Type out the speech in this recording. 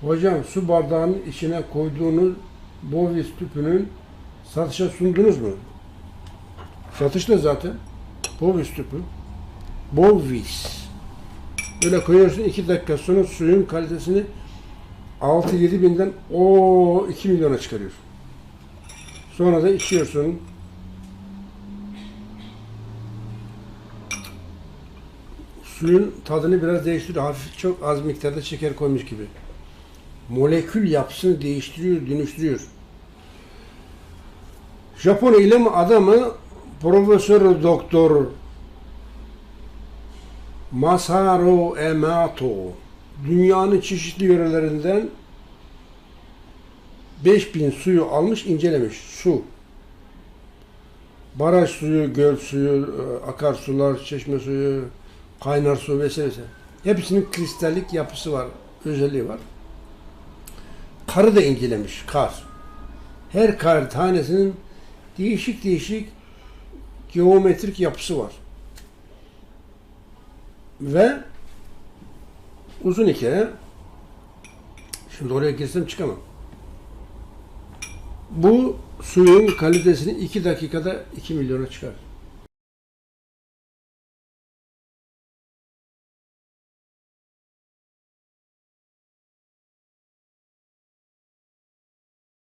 Hocam su bardağının içine koyduğunuz Bovis tüpünün satışa sundunuz mu? Satışta zaten. Bovis tüpü. Bovis. Böyle koyuyorsun iki dakika sonra suyun kalitesini 6-7 binden o 2 milyona çıkarıyor. Sonra da içiyorsun. Suyun tadını biraz değiştiriyor. Hafif çok az miktarda şeker koymuş gibi. Molekül yapısını değiştiriyor, dönüştürüyor. Japon ilim adamı Profesör Doktor Masaru Emoto dünyanın çeşitli yörelerinden 5000 suyu almış, incelemiş. Su. Baraj suyu, göl suyu, e, akarsular, çeşme suyu, kaynar su vesaire. Hepsinin kristallik yapısı var, özelliği var. Karı da incelemiş, kar. Her kar tanesinin değişik değişik geometrik yapısı var. Ve uzun hikaye şimdi oraya girsem çıkamam. Bu suyun kalitesini 2 dakikada 2 milyona çıkar.